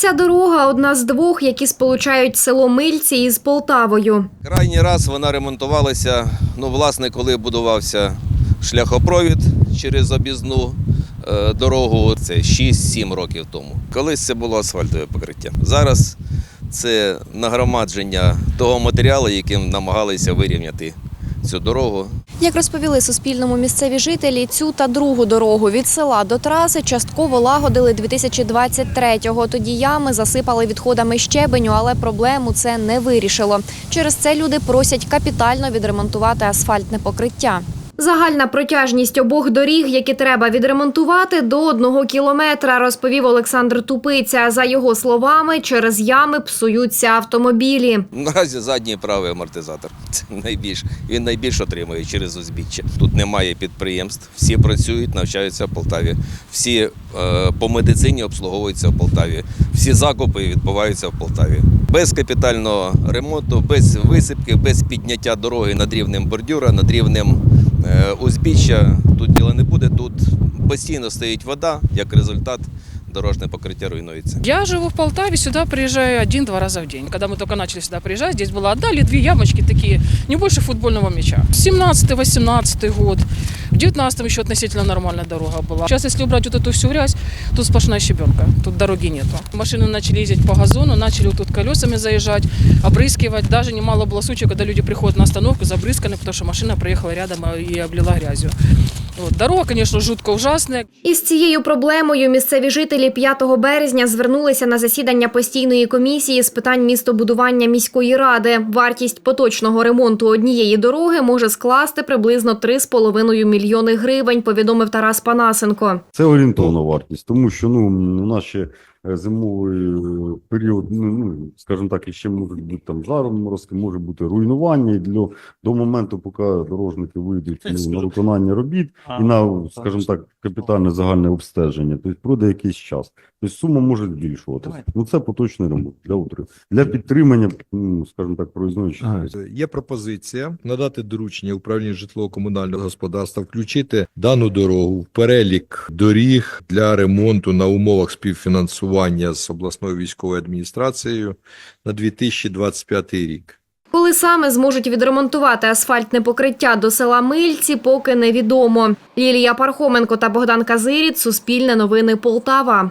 Ця дорога одна з двох, які сполучають село Мильці із Полтавою. Крайній раз вона ремонтувалася, ну, власне, коли будувався шляхопровід через об'їзну е, дорогу, це 6-7 років тому. Колись це було асфальтове покриття. Зараз це нагромадження того матеріалу, яким намагалися вирівняти цю дорогу. Як розповіли Суспільному місцеві жителі, цю та другу дорогу від села до траси частково лагодили 2023-го. Тоді ями засипали відходами щебеню, але проблему це не вирішило. Через це люди просять капітально відремонтувати асфальтне покриття. Загальна протяжність обох доріг, які треба відремонтувати, до одного кілометра, розповів Олександр Тупиця. За його словами, через ями псуються автомобілі. Наразі задній правий амортизатор. Це найбільш він найбільш отримує через узбіччя. Тут немає підприємств, всі працюють, навчаються в Полтаві. Всі е, по медицині обслуговуються в Полтаві. Всі закупи відбуваються в Полтаві. Без капітального ремонту, без висипки, без підняття дороги над рівнем бордюра, над рівнем узбіччя. Тут діла не буде. Тут постійно стоїть вода. Як результат, дорожне покриття руйнується. Я живу в Полтаве, сюда приезжаю один-два раза в день. Когда мы только начали сюда приезжать, здесь была одна или две ямочки такие, не больше футбольного мяча. 17-18 год. В 19 еще относительно нормальная дорога была. Сейчас, если убрать вот эту всю грязь, тут сплошная щебенка, тут дороги нету. Машины начали ездить по газону, начали вот тут колесами заезжать, обрыскивать. Даже немало было случаев, когда люди приходят на остановку забрызганы, потому что машина проехала рядом и облила грязью. Вот. Дорога, звісно, жутко ужасна. Із цією проблемою місцеві жителі 5 березня звернулися на засідання постійної комісії з питань містобудування міської ради. Вартість поточного ремонту однієї дороги може скласти приблизно 3,5 мільйони гривень, повідомив Тарас Панасенко. Це орієнтовна вартість, тому що ну, у нас ще зимовий е, період, ну, ну, скажімо так, іще можуть бути там заморозки, може бути руйнування. І для, до моменту, поки дорожники вийдуть ну, на виконання робіт і на, скажімо так, капітальне загальне обстеження, тобто пройде якийсь час. Тобто сума може збільшуватися. Ну це поточний ремонт для утримання. Для підтримання, ну, скажімо так, проїзної частини. Є пропозиція надати доручення управління житлово-комунального господарства, включити дану дорогу в перелік доріг для ремонту на умовах співфінансування з обласною військовою адміністрацією на 2025 рік. Коли саме зможуть відремонтувати асфальтне покриття до села Мильці, поки невідомо. Лілія Пархоменко та Богдан Казиріт. Суспільне новини Полтава.